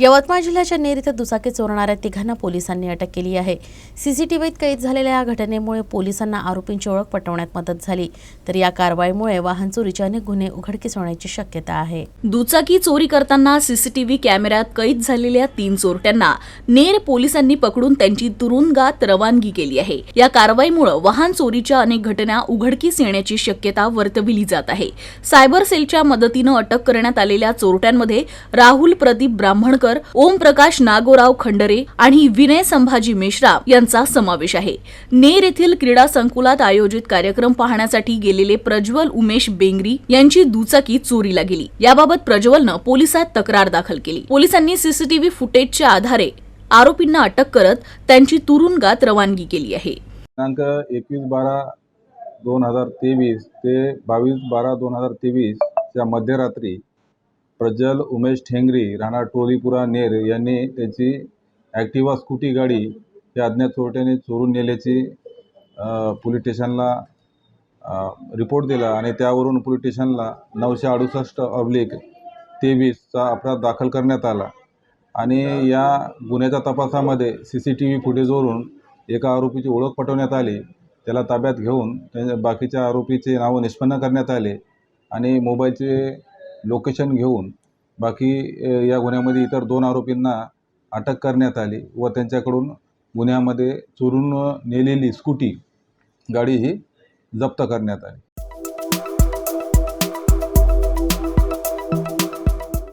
यवतमाळ जिल्ह्याच्या नेर इथं दुचाकी चोरणाऱ्या तिघांना पोलिसांनी अटक केली आहे. सीसीटीव्हीत कैद झालेल्या या घटनेमुळे पोलिसांना आरोपींची ओळख पटवण्यात मदत झाली. तर या कारवाईमुळे वाहन चोरीचे अनेक गुन्हे उघडकीस होण्याची शक्यता आहे. दुचाकी चोरी करताना सीसीटीव्ही कॅमेऱ्यात कैद झालेल्या तीन चोरट्यांना नेर पोलिसांनी पकडून त्यांची तुरुंगात रवानगी केली आहे. या कारवाईमुळे वाहन चोरीच्या अनेक घटना उघडकीस येण्याची शक्यता वर्तविली जात आहे. सायबर सेलच्या मदतीनं अटक करण्यात आलेल्या चोरट्यांमध्ये राहुल प्रदीप ब्राह्मणकर ओम प्रकाश नागोराव खंडरे आणि विनय संभाजी मेश्राम यांचा समावेश आहे. नेर येथील क्रीडा संकुलात आयोजित कार्यक्रम पाहण्यासाठी गेलेले प्रज्वल उमेश बेंगरी यांची दुचाकी चोरीला गेली. याबाबत प्रज्वलनं पोलिसात तक्रार दाखल केली. पोलिसांनी सीसीटीव्ही फुटेजच्या आधारे आरोपींना अटक करत त्यांची तुरुंगात रवानगी केली आहे. दिनांक एकवीस बारा दोन हजार तेवीस ते बावीस बारा दोन हजार तेवीसच्या मध्यरात्री प्रज्वल उमेश ठेंगरी राणा टोलीपुरा नेर यांनी त्याची ॲक्टिवा स्कूटी गाडी ही अज्ञात चोरट्याने चोरून नेल्याची पोलीस स्टेशनला रिपोर्ट दिला आणि त्यावरून पोलीस स्टेशनला नऊशे अडुसष्ट अब्लिक तेवीसचा अपराध दाखल करण्यात आला. आणि या गुन्ह्याच्या तपासामध्ये सी सी टी व्ही फुटेजवरून एका आरोपीची ओळख पटवण्यात आली. त्याला ताब्यात घेऊन त्या बाकीच्या आरोपीचे नावं निष्पन्न करण्यात आले आणि मोबाईलचे लोकेशन घेऊन बाकी या गुन्ह्यामध्ये इतर दोन आरोपींना अटक करण्यात आली व त्यांच्याकडून गुन्ह्यामध्ये चोरून नेलेली स्कूटी गाडी ही जप्त करण्यात आली.